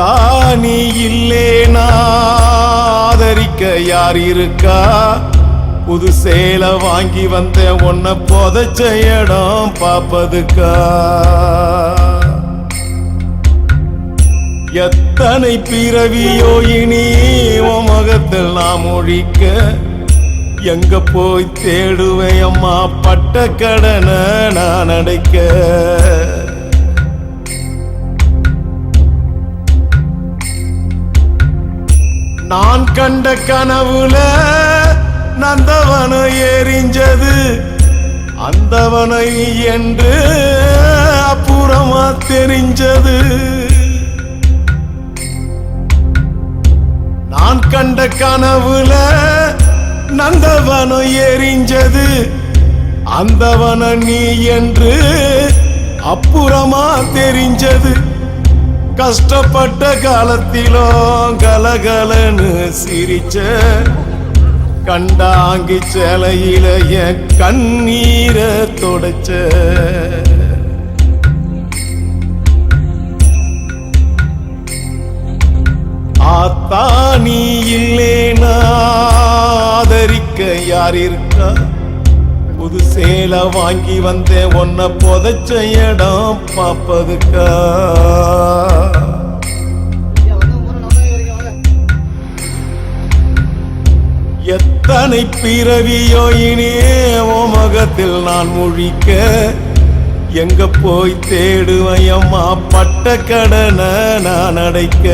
தானி நீ இல்லேனா ஆதரிக்க யார் இருக்கா? புது சேலை வாங்கி வந்த உன்னை புதைச்ச இடம் பார்ப்பதுக்கா? எத்தனை பிறவியோ இனி உன் முகத்தில் நாம் ஒழிக்க? எங்க போய் தேடுவேன் அம்மா? பட்ட கடனை நான் அடைக்க. நான் கண்ட கனவுல நந்தவனம் எரிஞ்சது. அந்தவனை என்று அப்புறமா தெரிஞ்சது. நான் கண்ட கனவுல நந்தவனம் எரிஞ்சது. அந்தவன நீ என்று அப்புறமா தெரிஞ்சது. கஷ்டப்பட்ட காலத்திலும் கலகலன்னு சிரிச்ச கண்டாங்கி சேலையில என் கண்ணீரை தொடச்ச. ஆத்தா நீ இல்லேனா ஆதரிக்க யார் இருக்கா? புது சேலை வாங்கி வந்தேன். உன்னை புதைச்ச இடம் பாப்பதுக்கா எத்தனை பிறவியோ இனி ஓ முகத்தில் நான் முழிக்க? எங்க போய் தேடுவையம்மா பட்ட கடனை நான் அடைக்க.